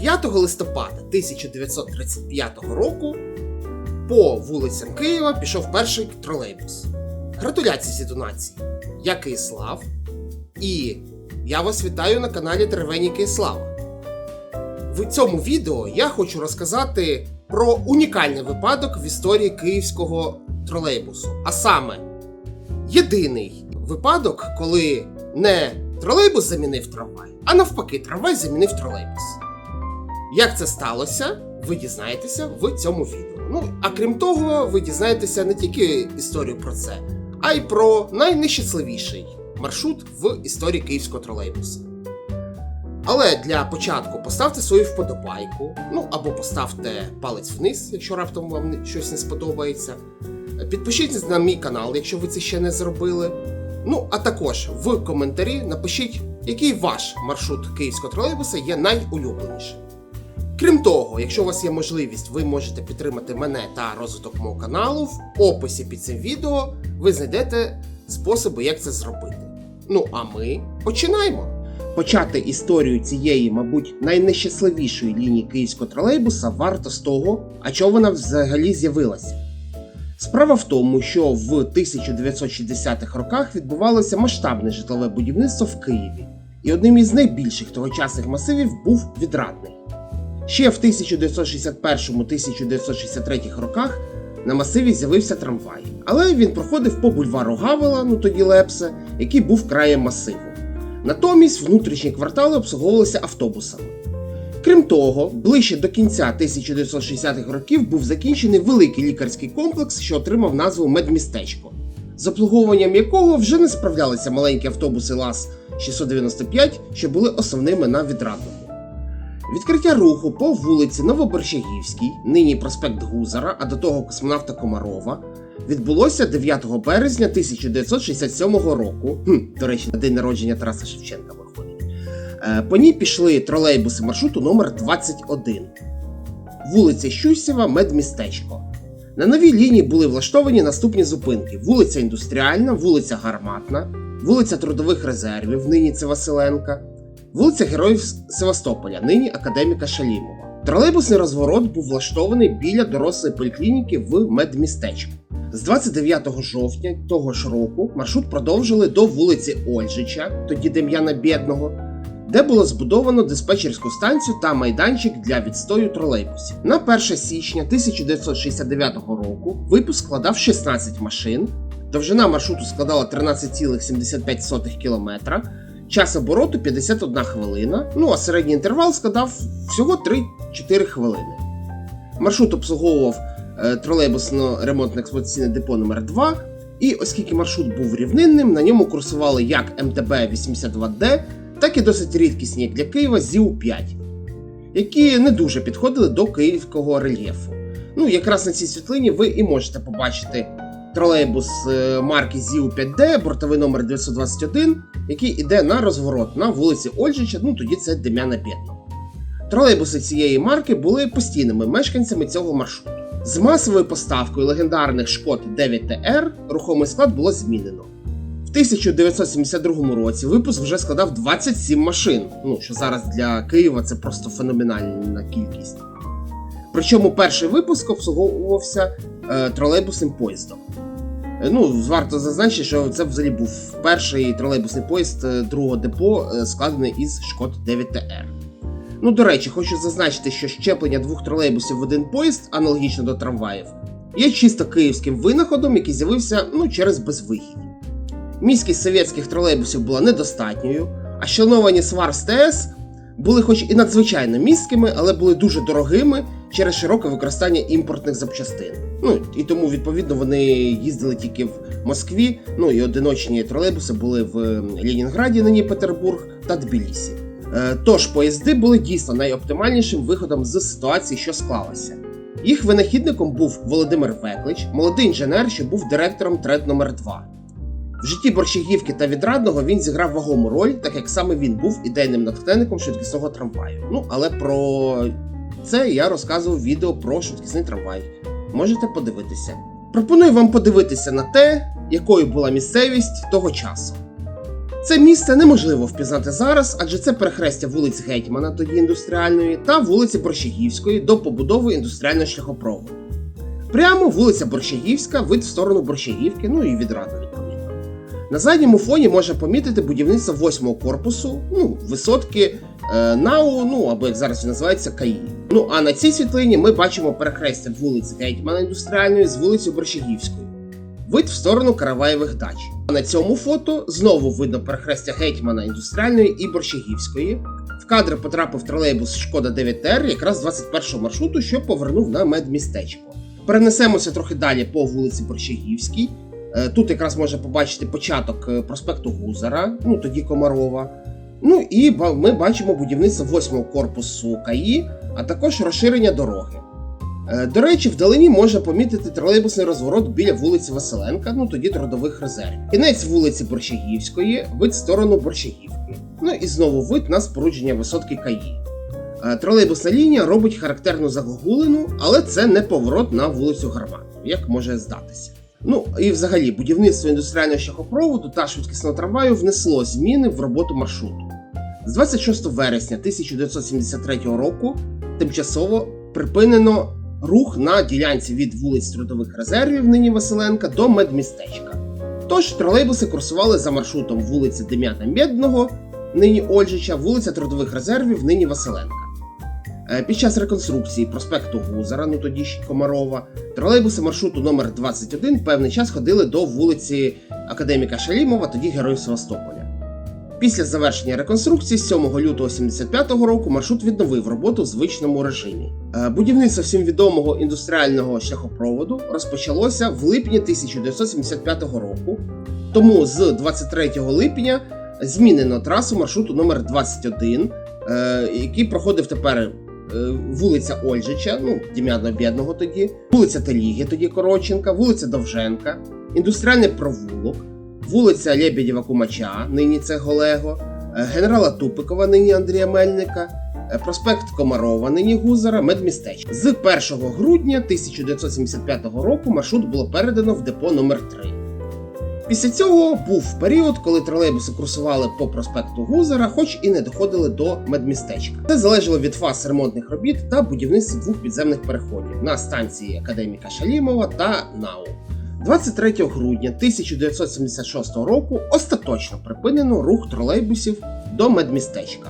5 листопада 1935 року по вулицям Києва пішов перший тролейбус. Гратуляції Світонації! Я Киїслав, і я вас вітаю на каналі Теревені Киїслава. В цьому відео я хочу розказати про унікальний випадок в історії київського тролейбусу. А саме, єдиний випадок, коли не тролейбус замінив трамвай, а навпаки, трамвай замінив тролейбус. Як це сталося, ви дізнаєтеся в цьому відео. Ну, а крім того, ви дізнаєтеся не тільки історію про це, а й про найнещасливіший маршрут в історії київського тролейбуса. Але для початку поставте свою вподобайку, ну або поставте палець вниз, якщо раптом вам щось не сподобається. Підпишіться на мій канал, якщо ви це ще не зробили. Ну, а також в коментарі напишіть, який ваш маршрут київського тролейбуса є найулюбленішим. Крім того, якщо у вас є можливість, ви можете підтримати мене та розвиток мого каналу. В описі під цим відео ви знайдете способи, як це зробити. Ну а ми починаємо. Почати історію цієї, мабуть, найнещасливішої лінії київського тролейбуса варто з того, а чого вона взагалі з'явилася. Справа в тому, що в 1960-х роках відбувалося масштабне житлове будівництво в Києві, і одним із найбільших тогочасних масивів був відрадний. Ще в 1961-1963 роках на масиві з'явився трамвай, але він проходив по бульвару Гавела, ну тоді Лепсе, який був краєм масиву. Натомість внутрішні квартали обслуговувалися автобусами. Крім того, ближче до кінця 1960-х років був закінчений великий лікарський комплекс, що отримав назву Медмістечко, з обслуговуванням якого вже не справлялися маленькі автобуси ЛАЗ 695, що були основними на відрадному. Відкриття руху по вулиці Новоборщагівській, нині проспект Гузара, а до того космонавта Комарова, відбулося 9 березня 1967 року. Хм, до речі, на день народження Тараса Шевченка виходить. Е, По ній пішли тролейбуси маршруту номер 21 вулиця Щусєва, Медмістечко. На новій лінії були влаштовані наступні зупинки: вулиця Індустріальна, вулиця Гарматна, вулиця Трудових резервів, нині це Василенка, вулиця Героїв Севастополя, нині Академіка Шалімова. Тролейбусний розворот був влаштований біля дорослої поліклініки в медмістечку. З 29 жовтня того ж року маршрут продовжили до вулиці Ольжича, тоді Дем'яна Бєдного, де було збудовано диспетчерську станцію та майданчик для відстою тролейбусів. На 1 січня 1969 року випуск складав 16 машин, довжина маршруту складала 13,75 км, час обороту 51 хвилина, ну а середній інтервал складав всього 3-4 хвилини. Маршрут обслуговував е, тролейбусно-ремонтно експлуатаційне депо номер 2 і оскільки маршрут був рівнинним, на ньому курсували як МТБ 82D, так і досить рідкісні як для Києва ЗІУ-5, які не дуже підходили до київського рельєфу. Ну, якраз на цій світлині ви і можете побачити тролейбус е, марки ЗІУ-5D, бортовий номер 921, який іде на розворот на вулиці Ольжича, ну тоді це Дем'яна Бєдного. Тролейбуси цієї марки були постійними мешканцями цього маршруту. З масовою поставкою легендарних шкод 9TR рухомий склад було змінено. В 1972 році випуск вже складав 27 машин, ну що зараз для Києва це просто феноменальна кількість. Причому перший випуск обслуговувався тролейбусним поїздом. Е, Ну, варто зазначити, що це взагалі був перший тролейбусний поїзд е, другого депо, е, складений із Шкод 9TR. Ну, до речі, хочу зазначити, що щеплення двох тролейбусів в один поїзд, аналогічно до трамваїв, є чисто київським винаходом, який з'явився ну, через безвихідь. Міськість совєтських тролейбусів була недостатньою, а щелновані свар з ТС були хоч і надзвичайно місткими, але були дуже дорогими через широке використання імпортних запчастин. Ну і тому, відповідно, вони їздили тільки в Москві. Ну і одиночні тролейбуси були в Ленінграді, нині Петербург та Тбілісі. Е, Тож поїзди були дійсно найоптимальнішим виходом з ситуації, що склалася. Їх винахідником був Володимир Веклич, молодий інженер, що був директором тред номер 2 В житті Борщагівки та Відрадного він зіграв вагому роль, так як саме він був ідейним натхненником швидкісного трамваю. Ну, але про це я розказував відео про швидкісний трамвай. Можете подивитися. Пропоную вам подивитися на те, якою була місцевість того часу. Це місце неможливо впізнати зараз, адже це перехрестя вулиць Гетьмана, тоді індустріальної, та вулиці Борщагівської до побудови індустріального шляхопроводу. Прямо вулиця Борщагівська, вид в сторону Борщагівки, ну і відраду відповідно. На задньому фоні можна помітити будівництво восьмого корпусу, ну, висотки е, НАУ, ну або як зараз він називається КАІ. Ну а на цій світлині ми бачимо перехрестя вулиць Гетьмана індустріальної з вулицею Борщагівської. Вид в сторону Караваєвих дач. А на цьому фото знову видно перехрестя Гетьмана індустріальної і Борщагівської. В кадр потрапив тролейбус Шкода 9Р, якраз 21 маршруту, що повернув на медмістечко. Перенесемося трохи далі по вулиці Борщагівській. Е, Тут якраз можна побачити початок е, проспекту Гузара, ну тоді Комарова. Ну і ми бачимо будівництво восьмого корпусу КАІ, а також розширення дороги. Е, До речі, вдалині можна помітити тролейбусний розворот біля вулиці Василенка, ну тоді трудових резервів. Кінець вулиці Борщагівської, вид в сторону Борщагівки. Ну і знову вид на спорудження висотки КАІ. Е, Тролейбусна лінія робить характерну загогулину, але це не поворот на вулицю Гарматів, як може здатися. Ну і взагалі будівництво індустріального шляхопроводу та швидкісного трамваю внесло зміни в роботу маршруту. З 26 вересня 1973 року тимчасово припинено рух на ділянці від вулиць Трудових резервів нині Василенка до медмістечка. Тож тролейбуси курсували за маршрутом вулиці Дем'яна Медного, нині Ольжича, вулиця Трудових резервів, нині Василенка. Е, Під час реконструкції проспекту Гузара, ну тоді ще Комарова, тролейбуси маршруту номер 21 певний час ходили до вулиці Академіка Шалімова, тоді Героїв Севастополя. Після завершення реконструкції 7 лютого 75-го року маршрут відновив роботу в звичному режимі. Е, Будівництво всім відомого індустріального шляхопроводу розпочалося в липні 1975 року. Тому з 23 липня змінено трасу маршруту номер 21, е, який проходив тепер е, вулиця Ольжича, ну Дім'яна Бєдного тоді, вулиця Теліги, тоді Коротченка, вулиця Довженка, індустріальний провулок, вулиця Лебедєва Кумача, нині це Голего, е, генерала Тупикова, нині Андрія Мельника, е, проспект Комарова, нині Гузара, медмістечко. З 1 грудня 1975 року маршрут було передано в депо номер 3 Після цього був період, коли тролейбуси курсували по проспекту Гузера, хоч і не доходили до медмістечка. Це залежало від фаз ремонтних робіт та будівництва двох підземних переходів на станції Академіка Шалімова та НАУ. 23 грудня 1976 року остаточно припинено рух тролейбусів до медмістечка.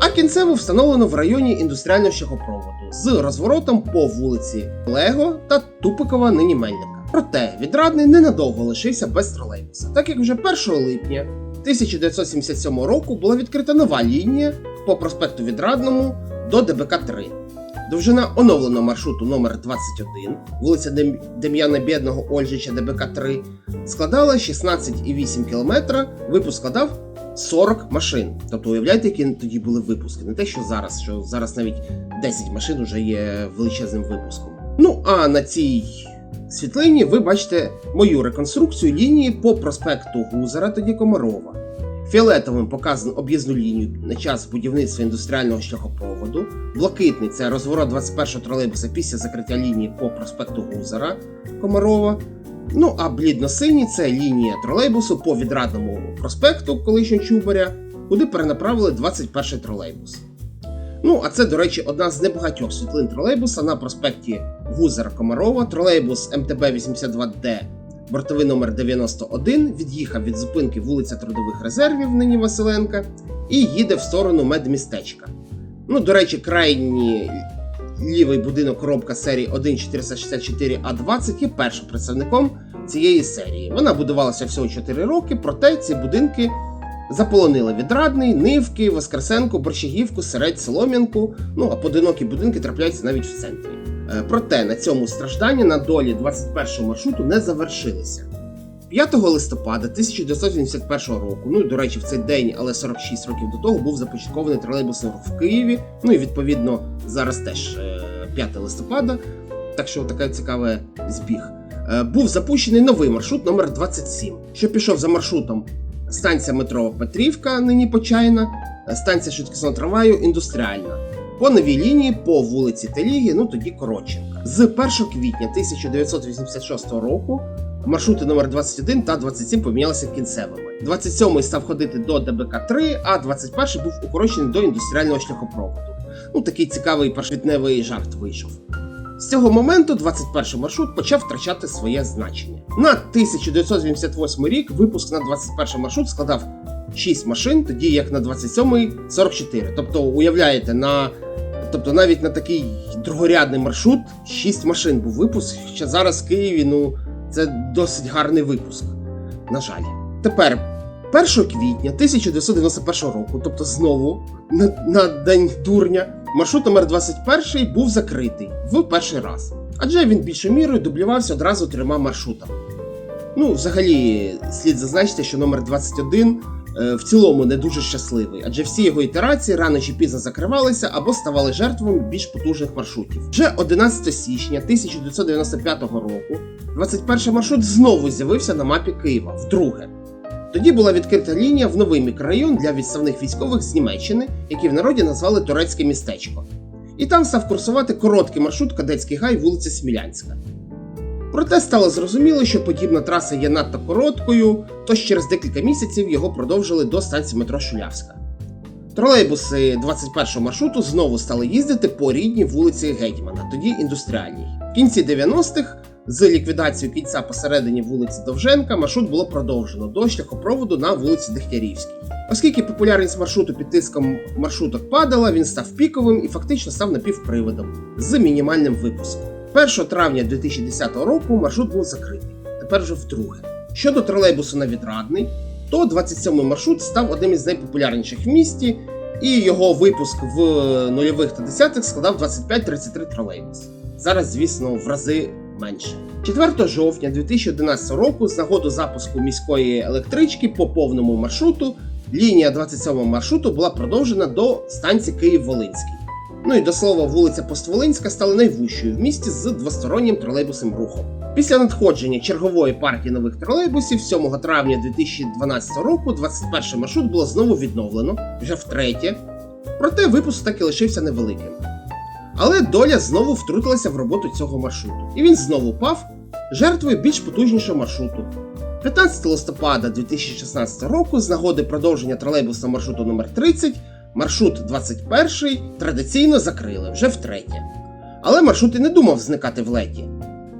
А кінцево встановлено в районі індустріального шляхопроводу з розворотом по вулиці Лего та Тупикова нині Мельника. Проте відрадний ненадовго лишився без тролейбуса, так як вже 1 липня 1977 року була відкрита нова лінія по проспекту Відрадному до ДБК 3 Довжина оновленого маршруту номер 21 вулиця Дем'яна Бєдного Ольжича ДБК 3 складала 16,8 км, випуск складав 40 машин. Тобто уявляєте, які тоді були випуски. Не те, що зараз, що зараз навіть 10 машин вже є величезним випуском. Ну а на цій світлині ви бачите мою реконструкцію лінії по проспекту Гузера тоді Комарова. Фіолетовим показано об'їзну лінію на час будівництва індустріального шляхопроводу. Блакитний це розворот 21-го тролейбуса після закриття лінії по проспекту Гузера Комарова. Ну а блідно-синій це лінія тролейбусу по відрадному проспекту колишнього Чубаря, куди перенаправили 21-й тролейбус. Ну, а це, до речі, одна з небагатьох світлин тролейбуса на проспекті Гузера Комарова. Тролейбус МТБ 82D, бортовий номер 91, від'їхав від зупинки вулиця Трудових резервів нині Василенка і їде в сторону медмістечка. Ну, до речі, крайній лівий будинок коробка серії 1.464А20 є першим представником цієї серії. Вона будувалася всього 4 роки, проте ці будинки заполонили відрадний, Нивки, Воскресенко, Борщагівку, Середь, Солом'янку. Ну а поодинокі будинки трапляються навіть в центрі. Е, Проте на цьому страждання на долі 21-го маршруту не завершилися. 5 листопада 1981 року, ну і до речі, в цей день, але 46 років до того, був започаткований тролейбусний рух в Києві. Ну і відповідно зараз теж е, 5 листопада, так що такий цікавий збіг. Е, Був запущений новий маршрут номер 27, що пішов за маршрутом станція метро Петрівка, нині Почайна, е, станція швидкісного трамваю індустріальна. По новій лінії по вулиці Теліги, ну тоді Коротченка. З 1 квітня 1986 року Маршрути номер 21 та 27 помінялися кінцевими. 27 став ходити до ДБК-3, а 21 був укорочений до індустріального шляхопроводу. Ну, такий цікавий паршвітневий жарт вийшов. З цього моменту 21 маршрут почав втрачати своє значення. На 1988 рік випуск на 21 маршрут складав 6 машин, тоді як на 27 44. Тобто, уявляєте, на тобто навіть на такий другорядний маршрут 6 машин був випуск. Ще зараз в Києві, ну це досить гарний випуск. На жаль. Тепер 1 квітня 1991 року, тобто знову на, на день дурня, маршрут номер 21 був закритий в перший раз. Адже він більшою мірою дублювався одразу трьома маршрутами. Ну, взагалі, слід зазначити, що номер 21 е, в цілому не дуже щасливий, адже всі його ітерації рано чи пізно закривалися або ставали жертвами більш потужних маршрутів. Вже 11 січня 1995 року 21 маршрут знову з'явився на мапі Києва вдруге. Тоді була відкрита лінія в новий мікрорайон для відставних військових з Німеччини, який в народі назвали Турецьке містечко. І там став курсувати короткий маршрут Кадетський гай вулиця Смілянська. Проте стало зрозуміло, що подібна траса є надто короткою, тож через декілька місяців його продовжили до станції метро Шулявська. Тролейбуси 21-го маршруту знову стали їздити по рідній вулиці Гетьмана, тоді індустріальній. В кінці 90-х з ліквідацією кільця посередині вулиці Довженка маршрут було продовжено до шляхопроводу на вулиці Дегтярівській. Оскільки популярність маршруту під тиском маршруток падала, він став піковим і фактично став напівприводом з мінімальним випуском. 1 травня 2010 року маршрут був закритий, тепер вже вдруге. Щодо тролейбусу на відрадний, то 27-й маршрут став одним із найпопулярніших в місті, і його випуск в нульових та десятих складав 25-33 тролейбус. Зараз, звісно, в рази менше. 4 жовтня 2011 року, з нагоду запуску міської електрички по повному маршруту, лінія 27 маршруту була продовжена до станції Київ-Волинський. Ну і до слова, вулиця Постволинська стала найвужчою в місті з двостороннім тролейбусним рухом. Після надходження чергової партії нових тролейбусів 7 травня 2012 року 21 маршрут було знову відновлено вже втретє. Проте випуск так і лишився невеликим. Але доля знову втрутилася в роботу цього маршруту, і він знову пав жертвою більш потужнішого маршруту. 15 листопада 2016 року, з нагоди продовження тролейбусного маршруту номер 30 маршрут 21 традиційно закрили вже втретє. Але маршрут і не думав зникати в леті.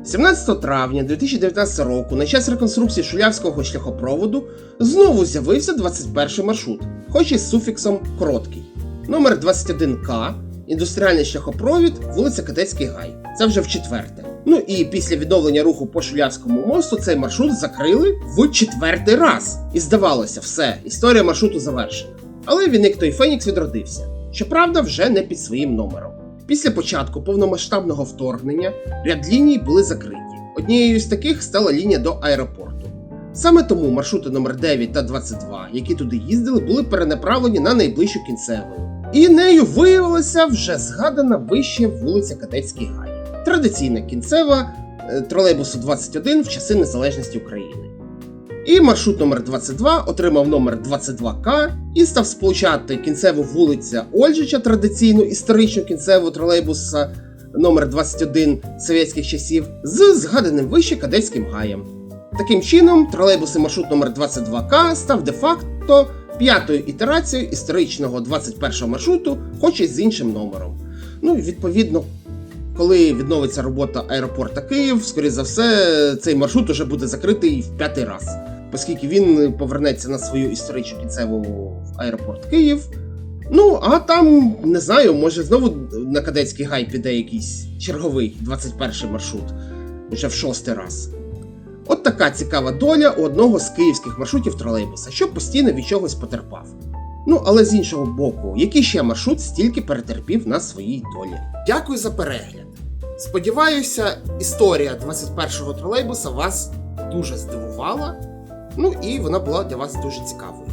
17 травня 2019 року, на час реконструкції Шулявського шляхопроводу, знову з'явився 21 маршрут, хоч і з суфіксом короткий. Номер 21К, індустріальний шляхопровід, вулиця Кадетський Гай. Це вже в четверте. Ну і після відновлення руху по Шулявському мосту цей маршрут закрили в четвертий раз. І здавалося, все, історія маршруту завершена. Але він, як той Фенікс, відродився. Щоправда, вже не під своїм номером. Після початку повномасштабного вторгнення ряд ліній були закриті. Однією з таких стала лінія до аеропорту. Саме тому маршрути номер 9 та 22, які туди їздили, були перенаправлені на найближчу кінцеву. І нею виявилася вже згадана вище вулиця Кадетський Гай. Традиційна кінцева е, тролейбусу 21 в часи незалежності України. І маршрут номер 22 отримав номер 22К і став сполучати кінцеву вулиця Ольжича, традиційну історичну кінцеву тролейбуса номер 21 совєтських часів з згаданим вище кадетським гаєм. Таким чином, тролейбуси маршрут номер 22К став де-факто п'ятою ітерацією історичного 21 маршруту, хоч і з іншим номером. Ну, і, відповідно, коли відновиться робота аеропорта Київ, скоріше за все, цей маршрут уже буде закритий в п'ятий раз, оскільки він повернеться на свою історичну кінцеву в аеропорт Київ. Ну, а там, не знаю, може знову на кадетський гай піде якийсь черговий 21 маршрут, вже в шостий раз. От така цікава доля у одного з київських маршрутів тролейбуса, що постійно від чогось потерпав. Ну, але з іншого боку, який ще маршрут стільки перетерпів на своїй долі. Дякую за перегляд. Сподіваюся, історія 21-го тролейбуса вас дуже здивувала. Ну і вона була для вас дуже цікавою.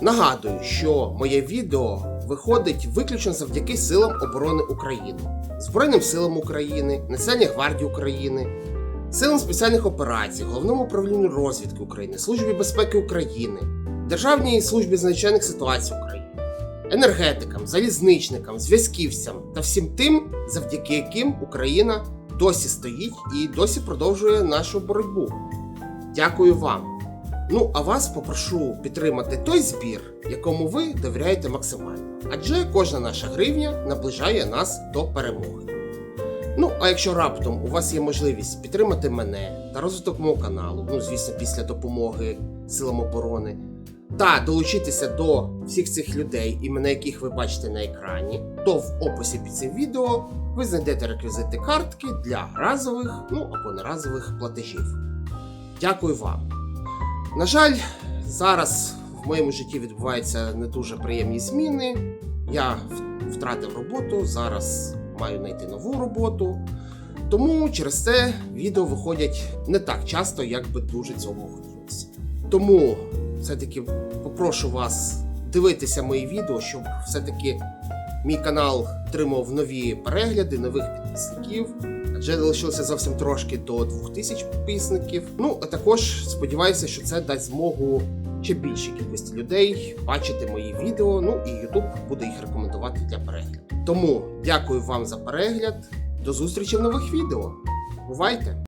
Нагадую, що моє відео виходить виключно завдяки силам оборони України, Збройним силам України, Національній гвардії України, силам спеціальних операцій, Головному управлінню розвідки України, Службі безпеки України, Державній службі з надзвичайних ситуацій України, енергетикам, залізничникам, зв'язківцям та всім тим, завдяки яким Україна досі стоїть і досі продовжує нашу боротьбу. Дякую вам. Ну, а вас попрошу підтримати той збір, якому ви довіряєте максимально. Адже кожна наша гривня наближає нас до перемоги. Ну, а якщо раптом у вас є можливість підтримати мене та розвиток мого каналу, ну звісно, після допомоги силам оборони, та долучитися до всіх цих людей, імена яких ви бачите на екрані, то в описі під цим відео ви знайдете реквізити картки для разових, ну або неразових платежів. Дякую вам. На жаль, зараз в моєму житті відбуваються не дуже приємні зміни. Я втратив роботу, зараз маю знайти нову роботу. Тому через це відео виходять не так часто, як би дуже цього хотілося. Тому все-таки попрошу вас дивитися мої відео, щоб все-таки мій канал отримав нові перегляди, нових підписників. Адже залишилося зовсім трошки до 2000 підписників. Ну, а також сподіваюся, що це дасть змогу ще більшій кількості людей бачити мої відео. Ну і YouTube буде їх рекомендувати для перегляду. Тому дякую вам за перегляд. До зустрічі в нових відео. Бувайте!